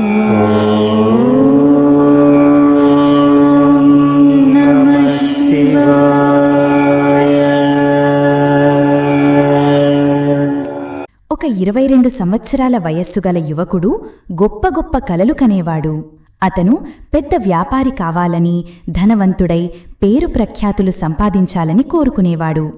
ఒక ఇరవై రెండు సంవత్సరాల వయస్సు గల యువకుడు గొప్ప గొప్ప కలలు కనేవాడు. అతను పెద్ద వ్యాపారి కావాలని ధనవంతుడై పేరు ప్రఖ్యాతులు సంపాదించాలని కోరుకునేవాడు.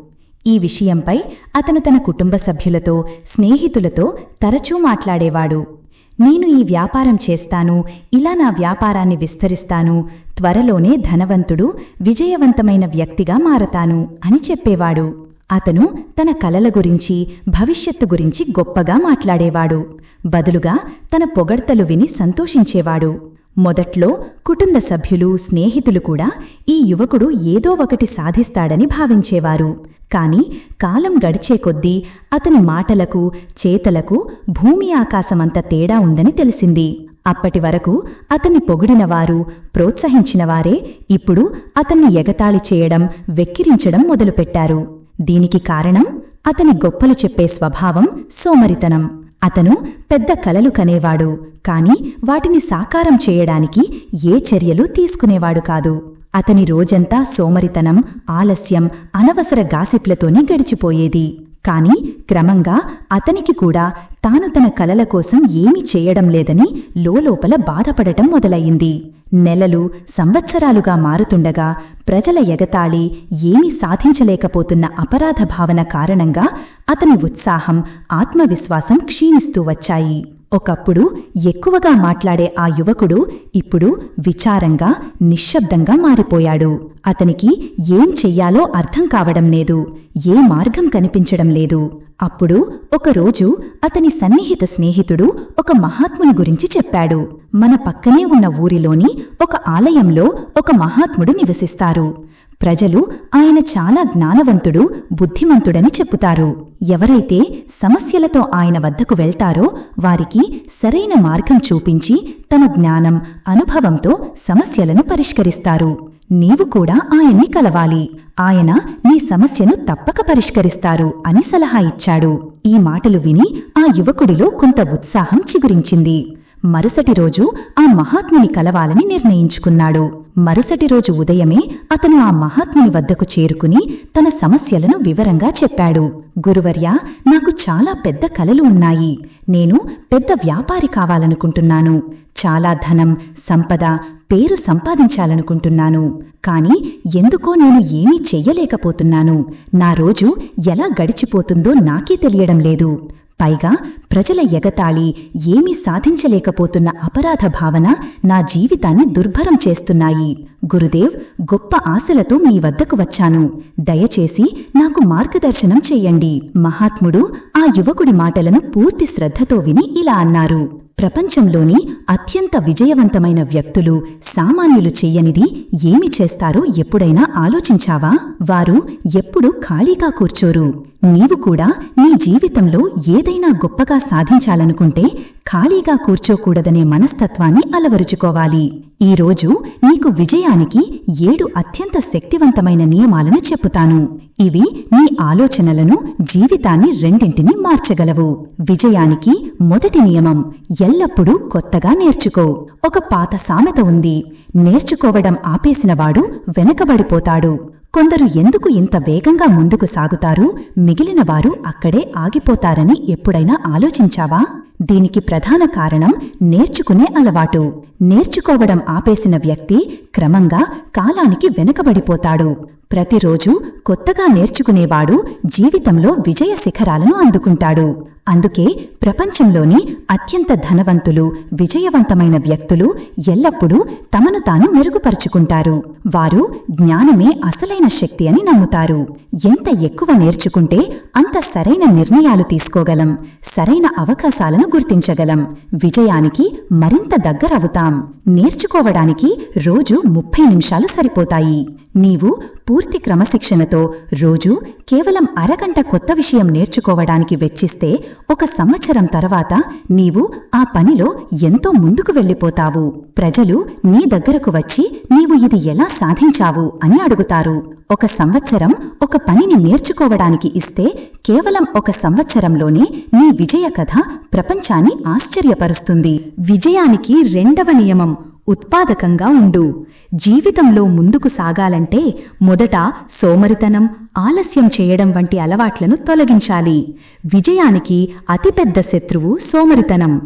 ఈ విషయంపై అతను తన కుటుంబ సభ్యులతో స్నేహితులతో తరచూ మాట్లాడేవాడు. నేను ఈ వ్యాపారం చేస్తాను ఇలా నా వ్యాపారాన్ని విస్తరిస్తాను త్వరలోనే ధనవంతుడు విజయవంతమైన వ్యక్తిగా మారతాను అని చెప్పేవాడు. అతను తన కలల గురించి భవిష్యత్తు గురించి గొప్పగా మాట్లాడేవాడు. బదులుగా తన పొగడ్తలు విని సంతోషించేవాడు. మొదట్లో కుటుంబ సభ్యులు స్నేహితులు కూడా ఈ యువకుడు ఏదో ఒకటి సాధిస్తాడని భావించేవారు. కాని కాలం గడిచే కొద్దీ అతని మాటలకు చేతలకు భూమి ఆకాశమంత తేడా ఉందని తెలిసింది. అప్పటి వరకు అతన్ని పొగిడినవారు ప్రోత్సహించినవారే ఇప్పుడు అతన్ని ఎగతాళి చేయడం వెక్కిరించడం మొదలుపెట్టారు. దీనికి కారణం అతని గొప్పలు చెప్పే స్వభావం సోమరితనం. అతను పెద్ద కలలు కనేవాడు కాని వాటిని సాకారం చేయడానికి ఏ చర్యలు తీసుకునేవాడు కాదు. అతని రోజంతా సోమరితనం ఆలస్యం అనవసర గాసిప్లతోనే గడిచిపోయేది. కాని క్రమంగా అతనికి కూడా తాను తన కలల కోసం ఏమీ చేయడం లేదని లోలోపల బాధపడటం మొదలయింది నెలలు సంవత్సరాలుగా మారుతుండగా ప్రజల ఎగతాళి ఏమీ సాధించలేకపోతున్న అపరాధ భావన కారణంగా అతని ఉత్సాహం ఆత్మవిశ్వాసం క్షీణిస్తూ వచ్చాయి. ఒకప్పుడు ఎక్కువగా మాట్లాడే ఆ యువకుడు ఇప్పుడు విచారంగా నిశ్శబ్దంగా మారిపోయాడు. అతనికి ఏం చెయ్యాలో అర్థం కావడం లేదు ఏ మార్గం కనిపించడం లేదు. అప్పుడు ఒకరోజు అతని సన్నిహిత స్నేహితుడు ఒక మహాత్ముని గురించి చెప్పాడు. మన పక్కనే ఉన్న ఊరిలోని ఒక ఆలయంలో ఒక మహాత్ముడు నివసిస్తారు. ప్రజలు ఆయన చాలా జ్ఞానవంతుడు బుద్ధిమంతుడని చెప్పుతారు. ఎవరైతే సమస్యలతో ఆయన వద్దకు వెళ్తారో వారికి సరైన మార్గం చూపించి తమ జ్ఞానం అనుభవంతో సమస్యలను పరిష్కరిస్తారు. నీవు కూడా ఆయన్ని కలవాలి. ఆయన నీ సమస్యను తప్పక పరిష్కరిస్తారు అని సలహా ఇచ్చాడు. ఈ మాటలు విని ఆ యువకుడిలో కొంత ఉత్సాహం చిగురించింది. మరుసటి రోజు ఆ మహాత్ముని కలవాలని నిర్ణయించుకున్నాడు. మరుసటి రోజు ఉదయమే అతను ఆ మహాత్ముని వద్దకు చేరుకుని తన సమస్యలను వివరంగా చెప్పాడు. గురువర్య నాకు చాలా పెద్ద కలలు ఉన్నాయి. నేను పెద్ద వ్యాపారి కావాలనుకుంటున్నాను. చాలా ధనం సంపద పేరు సంపాదించాలనుకుంటున్నాను. కాని ఎందుకో నేను ఏమీ చెయ్యలేకపోతున్నాను. నా రోజు ఎలా గడిచిపోతుందో నాకే తెలియడం లేదు. పైగా ప్రజల ఎగతాళి ఏమీ సాధించలేకపోతున్న అపరాధ భావన నా జీవితాన్ని దుర్భరం చేస్తున్నాయి. గురుదేవ్ గొప్ప ఆశలతో మీ వద్దకు వచ్చాను. దయచేసి నాకు మార్గదర్శనం చెయ్యండి మహాత్ముడు ఆ యువకుడి మాటలను పూర్తి శ్రద్ధతో విని ఇలా అన్నారు. ప్రపంచంలోని అత్యంత విజయవంతమైన వ్యక్తులు సామాన్యులు చెయ్యనిది ఏమి చేస్తారో ఎప్పుడైనా ఆలోచించావా? వారు ఎప్పుడూ ఖాళీగా కూర్చోరు. నీవు కూడా నీ జీవితంలో ఏదైనా గొప్పగా సాధించాలనుకుంటే ఖాళీగా కూర్చోకూడదనే మనస్తత్వాన్ని అలవరుచుకోవాలి. ఈరోజు నీకు విజయానికి ఏడు అత్యంత శక్తివంతమైన నియమాలను చెప్పుతాను. ఇవి నీ ఆలోచనలను జీవితాన్ని రెండింటినీ మార్చగలవు. విజయానికి మొదటి నియమం ఎల్లప్పుడూ కొత్తగా నేర్చుకో. ఒక పాత సామెత ఉంది. నేర్చుకోవడం ఆపేసినవాడు వెనకబడిపోతాడు. కొందరు ఎందుకు ఇంత వేగంగా ముందుకు సాగుతారు? మిగిలినవారు అక్కడే ఆగిపోతారని ఎప్పుడైనా ఆలోచించావా? దీనికి ప్రధాన కారణం నేర్చుకునే అలవాటు. నేర్చుకోవడం ఆపేసిన వ్యక్తి క్రమంగా కాలానికి వెనకబడిపోతాడు. ప్రతిరోజు కొత్తగా నేర్చుకునేవాడు జీవితంలో విజయ శిఖరాలను అందుకుంటాడు. అందుకే ప్రపంచంలోని అత్యంత ధనవంతులు విజయవంతమైన వ్యక్తులు ఎల్లప్పుడూ తమను తాను మెరుగుపరుచుకుంటారు. వారు జ్ఞానమే అసలైన శక్తి అని నమ్ముతారు. ఎంత ఎక్కువ నేర్చుకుంటే అంత సరైన నిర్ణయాలు తీసుకోగలం సరైన అవకాశాలను గుర్తించగలం. విజయానికి మరింత దగ్గరవుతాం. నేర్చుకోవడానికి రోజు ముప్పై నిమిషాలు సరిపోతాయి. నీవు పూర్తి క్రమశిక్షణతో రోజూ కేవలం అరగంట కొత్త విషయం నేర్చుకోవడానికి వెచ్చిస్తే ఒక సంవత్సరం తర్వాత నీవు ఆ పనిలో ఎంతో ముందుకు వెళ్ళిపోతావు. ప్రజలు నీ దగ్గరకు వచ్చి నీవు ఇది ఎలా సాధించావు అని అడుగుతారు. ఒక సంవత్సరం ఒక పనిని నేర్చుకోవడానికి ఇస్తే కేవలం ఒక సంవత్సరంలోనే నీ విజయ కథ ప్రపంచాన్ని ఆశ్చర్యపరుస్తుంది. విజయానికి రెండవ నియమం ఉత్పాదకంగా ఉండు. జీవితంలో ముందుకు సాగాలంటే మొదట సోమరితనం ఆలస్యం చేయడం వంటి అలవాట్లను తొలగించాలి. విజయానికి అతిపెద్ద శత్రువు సోమరితనం.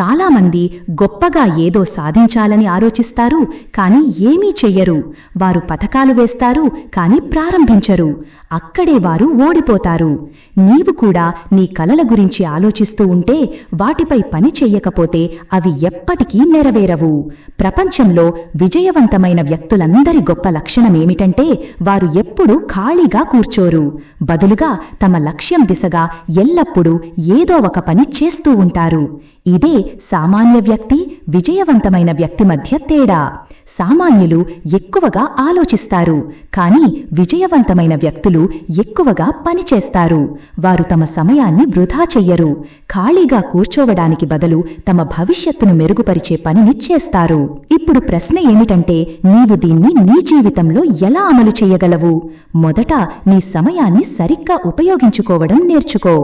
చాలామంది గొప్పగా ఏదో సాధించాలని ఆలోచిస్తారు కానీ ఏమీ చెయ్యరు. వారు పథకాలు వేస్తారు కానీ ప్రారంభించరు. అక్కడే వారు ఓడిపోతారు. నీవు కూడా నీ కలల గురించి ఆలోచిస్తూ ఉంటే వాటిపై పని చెయ్యకపోతే అవి ఎప్పటికీ నెరవేరవు. ప్రపంచంలో విజయవంతమైన వ్యక్తులందరి గొప్ప లక్షణమేమిటంటే వారు ఎప్పుడూ ఖాళీగా కూర్చోరు. బదులుగా తమ లక్ష్యం దిశగా ఎల్లప్పుడూ ఏదో ఒక పని చేస్తూ ఉంటారు. ఇదే సామాన్య వ్యక్తి విజయవంతమైన వ్యక్తి మధ్య తేడా. సామాన్యులు ఎక్కువగా ఆలోచిస్తారు కానీ విజయవంతమైన వ్యక్తులు ఎక్కువగా పనిచేస్తారు వారు తమ సమయాన్ని వృధా చెయ్యరు ఖాళీగా కూర్చోవడానికి బదులు తమ భవిష్యత్తును మెరుగుపరిచే పనిని చేస్తారు. ఇప్పుడు ప్రశ్న ఏమిటంటే నీవు దీన్ని నీ జీవితంలో ఎలా అమలు చేయగలవు? మొదట నీ సమయాన్ని సరిగ్గా ఉపయోగించుకోవడం నేర్చుకో.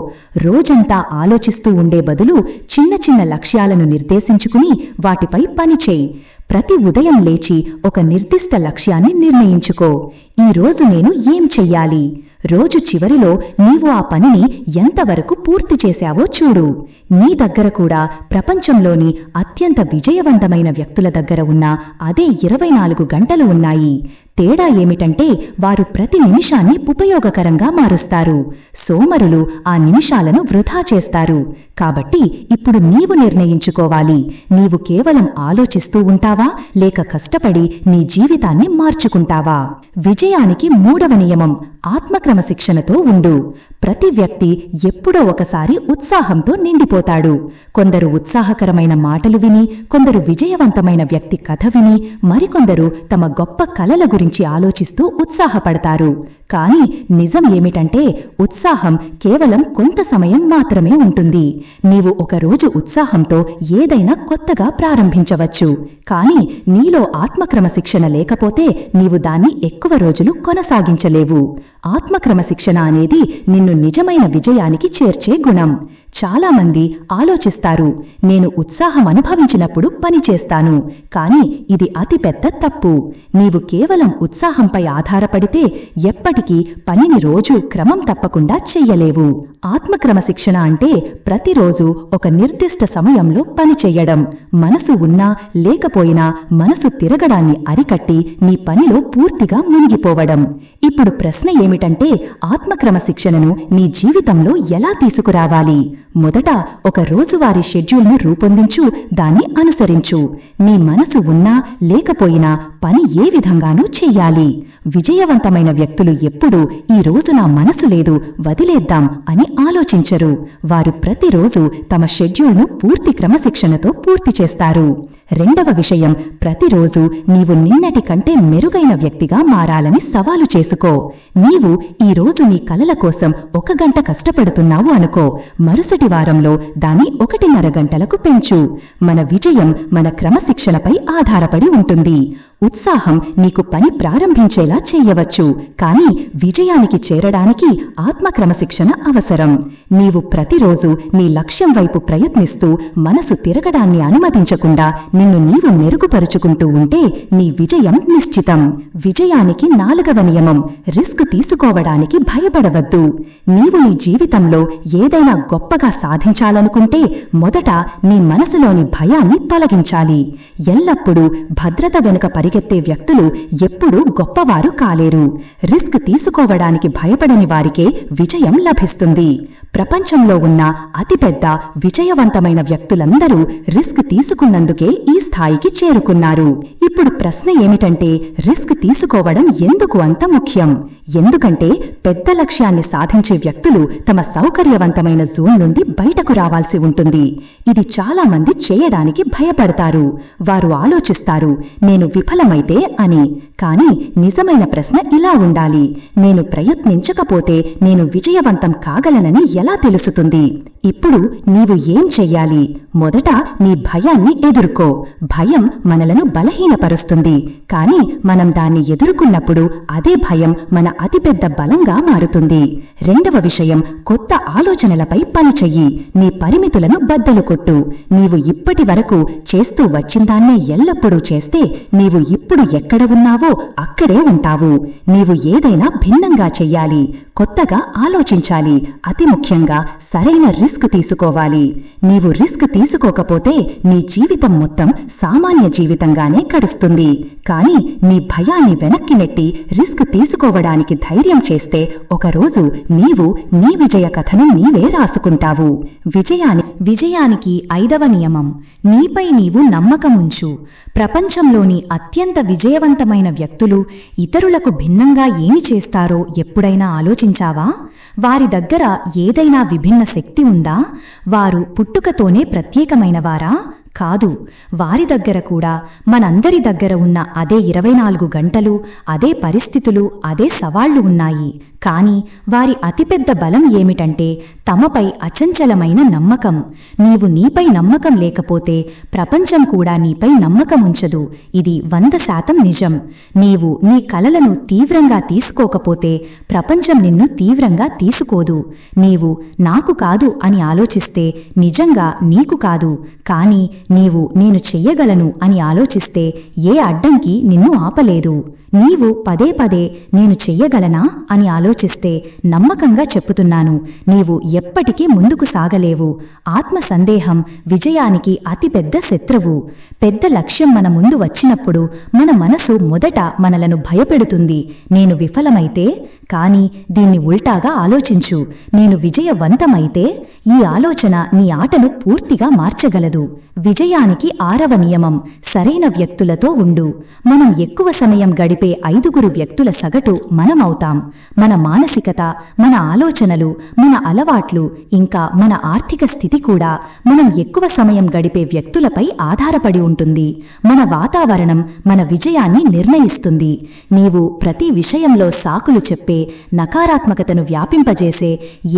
రోజంతా ఆలోచిస్తూ ఉండే బదులు చిన్న చిన్న లక్ష్యాలను నిర్దేశించుకుని వాటిపై పనిచేయి ప్రతి ఉదయం లేచి ఒక నిర్దిష్ట లక్ష్యాన్ని నిర్ణయించుకో. ఈ రోజు నేను ఏం చెయ్యాలి? రోజు చివరిలో నీవు ఆ పనిని ఎంతవరకు పూర్తి చేశావో చూడు. నీ దగ్గర కూడా ప్రపంచంలోని అత్యంత విజయవంతమైన వ్యక్తుల దగ్గర ఉన్న అదే ఇరవై నాలుగు గంటలు ఉన్నాయి. తేడా ఏమిటంటే వారు ప్రతి నిమిషాన్ని ఉపయోగకరంగా మారుస్తారు. సోమరులు ఆ నిమిషాలను వృధా చేస్తారు. కాబట్టి ఇప్పుడు నీవు నిర్ణయించుకోవాలి. నీవు కేవలం ఆలోచిస్తూ ఉంటావు. లేక కష్టపడి నీ జీవితాన్ని మార్చుకుంటావా? విజయానికి మూడవ నియమం ఆత్మక్రమశిక్షణతో ఉండు. ప్రతి వ్యక్తి ఎప్పుడో ఒకసారి ఉత్సాహంతో నిండిపోతాడు. కొందరు ఉత్సాహకరమైన మాటలు విని కొందరు విజయవంతమైన వ్యక్తి కథ విని మరికొందరు తమ గొప్ప కలల గురించి ఆలోచిస్తూ ఉత్సాహపడతారు. కానీ నిజం ఏమిటంటే ఉత్సాహం కేవలం కొంత సమయం మాత్రమే ఉంటుంది. నీవు ఒకరోజు ఉత్సాహంతో ఏదైనా కొత్తగా ప్రారంభించవచ్చు. కానీ నీలో ఆత్మక్రమశిక్షణ లేకపోతే నీవు దాన్ని ఎక్కువ రోజులు కొనసాగించలేవు. ఆత్మక్రమశిక్షణ అనేది నిన్ను నిజమైన విజయానికి చేర్చే గుణం. చాలామంది ఆలోచిస్తారు నేను ఉత్సాహం అనుభవించినప్పుడు పనిచేస్తాను కాని ఇది అతిపెద్ద తప్పు. నీవు కేవలం ఉత్సాహంపై ఆధారపడితే ఎప్పటికీ పనిని రోజు క్రమం తప్పకుండా చెయ్యలేవు. ఆత్మక్రమశిక్షణ అంటే ప్రతిరోజు ఒక నిర్దిష్ట సమయంలో పని చెయ్యడం. మనసు ఉన్నా లేకపోయినా మనసు తిరగడాన్ని అరికట్టి నీ పనిలో పూర్తిగా మునిగిపోవడం. ఇప్పుడు ప్రశ్న ఏమిటంటే ఆత్మక్రమశిక్షణను నీ జీవితంలో ఎలా తీసుకురావాలి? మొదట ఒక రోజువారీ షెడ్యూల్ను రూపొందించు దాన్ని అనుసరించు. నీ మనసు ఉన్నా లేకపోయినా పని ఏ విధంగానూ చెయ్యాలి. విజయవంతమైన వ్యక్తులు ఎప్పుడూ ఈ రోజు నా మనసు లేదు వదిలేద్దాం అని ఆలోచించరు. వారు ప్రతిరోజు తమ షెడ్యూల్ను పూర్తి క్రమశిక్షణతో పూర్తి చేస్తారు. రెండవ విషయం ప్రతిరోజు నీవు నిన్నటి కంటే మెరుగైన వ్యక్తిగా మారాలని సవాలు చేసుకో. నీవు ఈ రోజు నీ కలల కోసం ఒక గంట కష్టపడుతున్నావు అనుకో. మరుసటి వారంలో దాన్ని ఒకటిన్నర గంటలకు పెంచు. మన విజయం మన క్రమశిక్షణపై ఆధారపడి ఉంటుంది. ఉత్సాహం నీకు పని ప్రారంభించేలా చెయ్యవచ్చు కానీ విజయానికి చేరడానికి ఆత్మక్రమశిక్షణ అవసరం. నీవు ప్రతిరోజు నీ లక్ష్యం వైపు ప్రయత్నిస్తూ మనసు తిరగడాన్ని అనుమతించకుండా నిన్ను నీవు మెరుగుపరుచుకుంటూ ఉంటే నీ విజయం నిశ్చితం. విజయానికి నాలుగవ నియమం రిస్క్ తీసుకోవడానికి భయపడవద్దు. నీవు నీ జీవితంలో ఏదైనా గొప్పగా సాధించాలనుకుంటే మొదట నీ మనసులోని భయాన్ని తొలగించాలి. ఎల్లప్పుడూ భద్రత వెనుక పరిగెత్తే వ్యక్తులు ఎప్పుడూ గొప్పవారు కాలేరు. రిస్క్ తీసుకోవడానికి భయపడని వారికే విజయం లభిస్తుంది. ప్రపంచంలో ఉన్న అతిపెద్ద విజయవంతమైన వ్యక్తులందరూ రిస్క్ తీసుకున్నందుకే ఈ స్థాయికి చేరుకున్నారు. ఇప్పుడు ప్రశ్న ఏమిటంటే రిస్క్ తీసుకోవడం ఎందుకు అంత ముఖ్యం? ఎందుకంటే పెద్ద లక్ష్యాన్ని సాధించే వ్యక్తులు తమ సౌకర్యవంతమైన జోన్ నుండి బయటకు రావాల్సి ఉంటుంది. ఇది చాలా మంది చేయడానికి భయపడతారు. వారు ఆలోచిస్తారు నేను విఫలమైతే అని. కాని నిజమైన ప్రశ్న ఇలా ఉండాలి. నేను ప్రయత్నించకపోతే నేను విజయవంతం కాగలనని ఎలా తెలుసుతుంది? ఇప్పుడు నీవు ఏం చెయ్యాలి? మొదట నీ భయాన్ని ఎదుర్కో. భయం మనలను బలహీనపరుస్తుంది. కాని మనం దాన్ని ఎదుర్కొన్నప్పుడు అదే భయం మన అతిపెద్ద బలంగా మారుతుంది. రెండవ విషయం కొత్త ఆలోచనలపై పనిచెయ్యి నీ పరిమితులను బద్దలు కొట్టు. నీవు ఇప్పటి వరకు చేస్తూ వచ్చిందాన్నే ఎల్లప్పుడూ చేస్తే నీవు ఇప్పుడు ఎక్కడ ఉన్నావో అక్కడే ఉంటావు. నీవు ఏదైనా భిన్నంగా చెయ్యాలి. కొత్తగా ఆలోచించాలి. అతి ముఖ్యంగా సరైన రిస్క్ తీసుకోవాలి. నీవు రిస్క్ తీసుకోకపోతే నీ జీవితం మొత్తం సామాన్య జీవితంగానే గడుస్తుంది కానీ నీ భయాన్ని వెనక్కి నెట్టి రిస్క్ తీసుకోవడానికి ధైర్యం చేస్తే ఒకరోజు నీవు నీ విజయ కథను నీవే రాసుకుంటావు. విజయాని విజయానికి ఐదవ నియమం. నీపై నీవు నమ్మకముంచు. ప్రపంచంలోని అత్యంత విజయవంతమైన వ్యక్తులు ఇతరులకు భిన్నంగా ఏమి చేస్తారో ఎప్పుడైనా ఆలోచించావా? వారి దగ్గర ఏదైనా విభిన్న శక్తి ఉందా? వారు పుట్టుకతోనే ప్రత్యేకమైనవారా? కాదు. వారి దగ్గర కూడా మనందరి దగ్గర ఉన్న అదే ఇరవై నాలుగు గంటలు అదే పరిస్థితులు అదే సవాళ్ళు ఉన్నాయి. కాని వారి అతిపెద్ద బలం ఏమిటంటే తమపై అచంచలమైన నమ్మకం. నీవు నీపై నమ్మకం లేకపోతే ప్రపంచం కూడా నీపై నమ్మకముంచదు ఇది వంద శాతం నిజం. నీవు నీ కలలను తీవ్రంగా తీసుకోకపోతే ప్రపంచం నిన్ను తీవ్రంగా తీసుకోదు. నీవు నాకు కాదు అని ఆలోచిస్తే నిజంగా నీకు కాదు. కాని నీవు నేను చెయ్యగలను అని ఆలోచిస్తే ఏ అడ్డంకి నిన్ను ఆపలేదు. నీవు పదే పదే నేను చెయ్యగలనా అని ఆలోచిస్తే నమ్మకంగా చెప్పుతున్నాను. నీవు ఎప్పటికీ ముందుకు సాగలేవు. ఆత్మ సందేహం విజయానికి అతిపెద్ద శత్రువు. పెద్ద లక్ష్యం మన ముందు వచ్చినప్పుడు మన మనసు మొదట మనలను భయపెడుతుంది. నేను విఫలమైతే కాని దీన్ని ఉల్టాగా ఆలోచించు. నేను విజయవంతమైతే ఈ ఆలోచన నీ ఆటను పూర్తిగా మార్చగలదు. విజయానికి ఆరవ నియమం సరైన వ్యక్తులతో ఉండు. మనం ఎక్కువ సమయం గడిపే ఐదుగురు వ్యక్తుల సగటు మనమవుతాం. మన మానసికత మన ఆలోచనలు మన అలవాట్లు ఇంకా మన ఆర్థిక స్థితి కూడా మనం ఎక్కువ సమయం గడిపే వ్యక్తులపై ఆధారపడి ఉంటుంది. మన వాతావరణం మన విజయాన్ని నిర్ణయిస్తుంది. నీవు ప్రతి విషయంలో సాకులు చెప్పే నకారాత్మకతను వ్యాపింపజేసే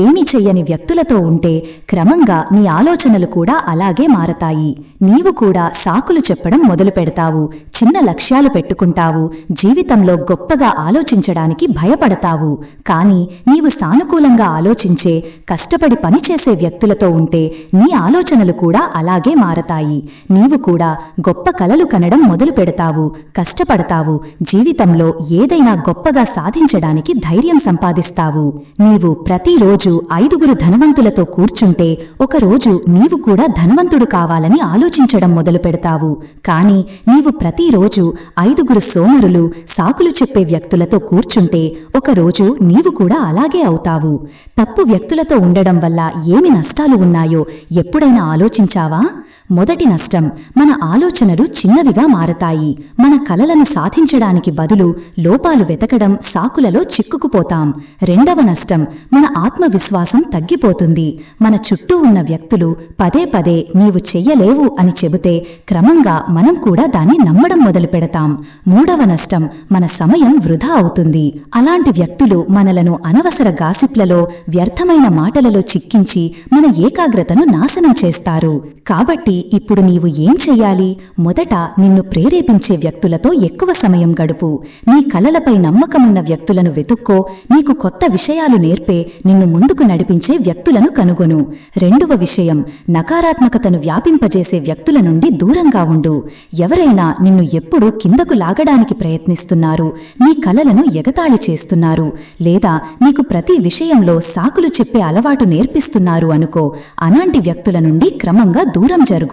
ఏమీ చెయ్యని వ్యక్తులతో ఉంటే క్రమంగా నీ ఆలోచనలు కూడా అలాగే మారతాయి. నీవు కూడా సాకులు చెప్పడం మొదలు పెడతావు చిన్న లక్ష్యాలు పెట్టుకుంటావు జీవితంలో గొప్పగా ఆలోచించడానికి భయపడతావు. కాని నీవు సానుకూలంగా ఆలోచించే కష్టపడి పనిచేసే వ్యక్తులతో ఉంటే నీ ఆలోచనలు కూడా అలాగే మారతాయి. నీవు కూడా గొప్ప కలలు కనడం మొదలు పెడతావు కష్టపడతావు జీవితంలో ఏదైనా గొప్పగా సాధించడానికి ధైర్యం సంపాదిస్తావు. నీవు ప్రతిరోజు ఐదుగురు ధనవంతులతో కూర్చుంటే ఒకరోజు నీవు కూడా ధనవంతుడు కావాలని ఆలోచించడం మొదలు పెడతావు. కాని నీవు ప్రతిరోజు ఐదుగురు సోమరులు సాకులు చెప్పే వ్యక్తులతో కూర్చుంటే ఒకరోజు నీవు కూడా అలాగే అవుతావు. తప్పు వ్యక్తులతో ఉండడం వల్ల ఏమి నష్టాలు ఉన్నాయో ఎప్పుడైనా ఆలోచించావా? మొదటి నష్టం. మన ఆలోచనలు చిన్నవిగా మారతాయి. మన కలలను సాధించడానికి బదులు లోపాలు వెతకడం సాకులలో చిక్కుకుపోతాం. రెండవ నష్టం. మన ఆత్మవిశ్వాసం తగ్గిపోతుంది. మన చుట్టూ ఉన్న వ్యక్తులు పదే పదే నీవు చెయ్యలేవు అని చెబితే క్రమంగా మనం కూడా దాన్ని నమ్మడం మొదలు పెడతాం. మూడవ నష్టం. మన సమయం వృధా అవుతుంది. అలాంటి వ్యక్తులు మనలను అనవసర గాసిప్లలో వ్యర్థమైన మాటలలో చిక్కించి మన ఏకాగ్రతను నాశనం చేస్తారు. కాబట్టి ఇప్పుడు నీవు ఏం చెయ్యాలి? మొదట నిన్ను ప్రేరేపించే వ్యక్తులతో ఎక్కువ సమయం గడుపు. నీ కలలపై నమ్మకమున్న వ్యక్తులను వెతుక్కో. నీకు కొత్త విషయాలు నేర్పే నిన్ను ముందుకు నడిపించే వ్యక్తులను కనుగొను. రెండవ విషయం నకారాత్మకతను వ్యాపింపజేసే వ్యక్తుల నుండి దూరంగా ఉండు. ఎవరైనా నిన్ను ఎప్పుడూ కిందకు లాగడానికి ప్రయత్నిస్తున్నారు. నీ కలలను ఎగతాళి చేస్తున్నారు. లేదా నీకు ప్రతి విషయంలో సాకులు చెప్పే అలవాటు నేర్పిస్తున్నారు అనుకో. అలాంటి వ్యక్తుల నుండి క్రమంగా దూరం జరుగు.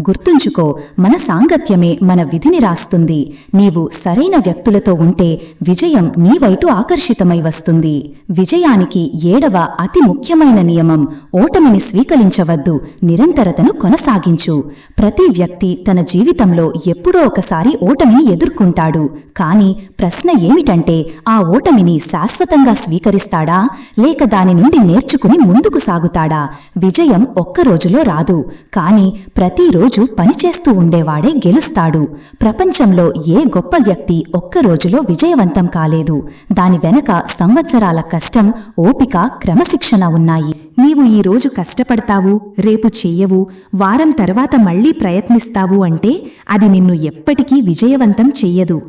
గుర్తుంచుకో మన సాంగత్యమే మన విధిని రాస్తుంది. నీవు సరైన వ్యక్తులతో ఉంటే విజయం నీ వైటు ఆకర్షితమై వస్తుంది. విజయానికి ఏడవ అతి ముఖ్యమైన నియమం ఓటమిని స్వీకరించవద్దు నిరంతరతను కొనసాగించు. ప్రతి వ్యక్తి తన జీవితంలో ఎప్పుడో ఒకసారి ఓటమిని ఎదుర్కొంటాడు. కాని ప్రశ్న ఏమిటంటే ఆ ఓటమిని శాశ్వతంగా స్వీకరిస్తాడా? లేక దాని నుండి నేర్చుకుని ముందుకు సాగుతాడా? విజయం ఒక్క రోజులో రాదు. కాని ప్రతిరోజు పనిచేస్తూ ఉండేవాడే గెలుస్తాడు. ప్రపంచంలో ఏ గొప్ప వ్యక్తి ఒక్క రోజులో విజయవంతం కాలేదు. దాని వెనక సంవత్సరాల కష్టం ఓపిక క్రమశిక్షణ ఉన్నాయి. నీవు ఈ రోజు కష్టపడతావు రేపు చెయ్యవు వారం తర్వాత మళ్ళీ ప్రయత్నిస్తావు అంటే అది నిన్ను ఎప్పటికీ విజయవంతం చెయ్యదు.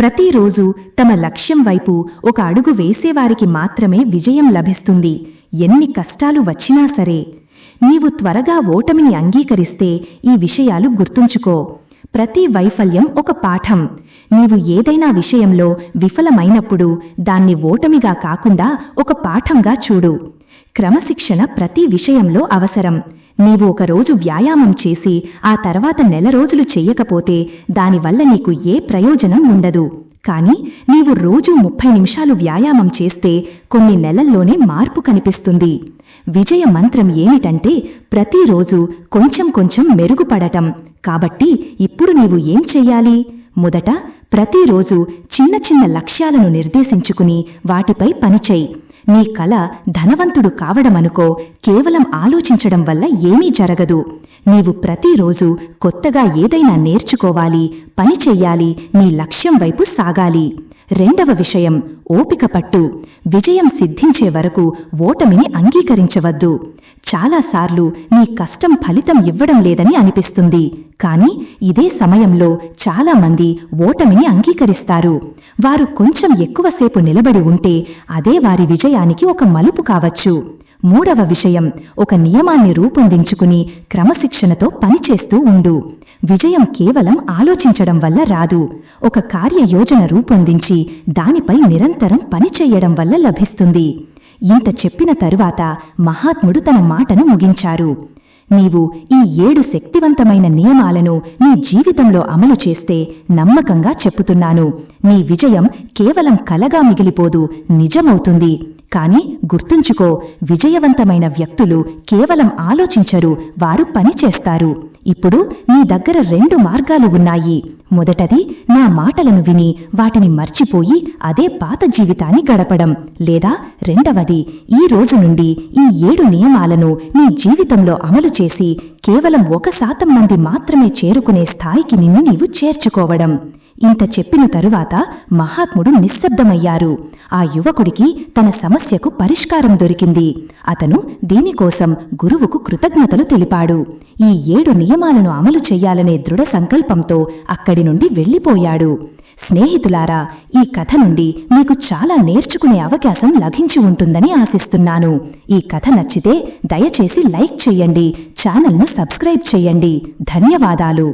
ప్రతిరోజు తమ లక్ష్యం వైపు ఒక అడుగు వేసేవారికి మాత్రమే విజయం లభిస్తుంది. ఎన్ని కష్టాలు వచ్చినా సరే నీవు త్వరగా ఓటమిని అంగీకరిస్తే ఈ విషయాలు గుర్తుంచుకో. ప్రతి వైఫల్యం ఒక పాఠం. నీవు ఏదైనా విషయంలో విఫలమైనప్పుడు దాన్ని ఓటమిగా కాకుండా ఒక పాఠంగా చూడు. క్రమశిక్షణ ప్రతి విషయంలో అవసరం. నీవు ఒకరోజు వ్యాయామం చేసి ఆ తర్వాత నెల రోజులు చెయ్యకపోతే దానివల్ల నీకు ఏ ప్రయోజనం ఉండదు. కానీ నీవు రోజూ ముప్పై నిమిషాలు వ్యాయామం చేస్తే కొన్ని నెలల్లోనే మార్పు కనిపిస్తుంది. విజయ మంత్రం ఏమిటంటే ప్రతిరోజు కొంచెం కొంచెం మెరుగుపడటం. కాబట్టి ఇప్పుడు నీవు ఏం చెయ్యాలి? మొదట ప్రతిరోజు చిన్న చిన్న లక్ష్యాలను నిర్దేశించుకుని వాటిపై పనిచేయి నీ కల ధనవంతుడు కావడమనుకో కేవలం ఆలోచించడం వల్ల ఏమీ జరగదు. నీవు ప్రతిరోజు కొత్తగా ఏదైనా నేర్చుకోవాలి పని చెయ్యాలి నీ లక్ష్యం వైపు సాగాలి. రెండవ విషయం ఓపిక పట్టు. విజయం సిద్ధించే వరకు ఓటమిని అంగీకరించవద్దు. చాలాసార్లు నీ కష్టం ఫలితం ఇవ్వడం లేదని అనిపిస్తుంది. కాని ఇదే సమయంలో చాలామంది ఓటమిని అంగీకరిస్తారు. వారు కొంచెం ఎక్కువసేపు నిలబడి ఉంటే అదే వారి విజయానికి ఒక మలుపు కావచ్చు. మూడవ విషయం ఒక నియమాన్ని రూపొందించుకుని క్రమశిక్షణతో పనిచేస్తూ ఉండు. విజయం కేవలం ఆలోచించడం వల్ల రాదు. ఒక కార్యయోజన రూపొందించి దానిపై నిరంతరం పనిచేయడం వల్ల లభిస్తుంది. ఇంత చెప్పిన తరువాత మహాత్ముడు తన మాటను ముగించారు. నీవు ఈ ఏడు శక్తివంతమైన నియమాలను నీ జీవితంలో అమలు చేస్తే నమ్మకంగా చెప్పుతున్నాను. నీ విజయం కేవలం కలగా మిగిలిపోదు నిజమవుతుంది. కాని గుర్తుంచుకో విజయవంతమైన వ్యక్తులు కేవలం ఆలోచించరు వారు పని చేస్తారు. ఇప్పుడు నీ దగ్గర రెండు మార్గాలు ఉన్నాయి. మొదటది నా మాటలను విని వాటిని మర్చిపోయి అదే పాత జీవితాన్ని గడపడం. లేదా రెండవది ఈ రోజు నుండి ఈ ఏడు నియమాలను నీ జీవితంలో అమలు చేసి కేవలం ఒక శాతం మంది మాత్రమే చేరుకునే స్థాయికి నిన్ను నీవు చేర్చుకోవడం. ఇంత చెప్పిన తరువాత మహాత్ముడు నిశ్శబ్దమయ్యారు. ఆ యువకుడికి తన సమస్యకు పరిష్కారం దొరికింది. అతను దీనికోసం గురువుకు కృతజ్ఞతలు తెలిపాడు. ఈ ఏడు నియమాలను అమలు చెయ్యాలనే దృఢ సంకల్పంతో అక్కడి నుండి వెళ్ళిపోయాడు. స్నేహితులారా ఈ కథ నుండి మీకు చాలా నేర్చుకునే అవకాశం లభించి ఉంటుందని ఆశిస్తున్నాను. ఈ కథ నచ్చితే దయచేసి లైక్ చేయండి ఛానల్ను సబ్స్క్రైబ్ చేయండి. ధన్యవాదాలు.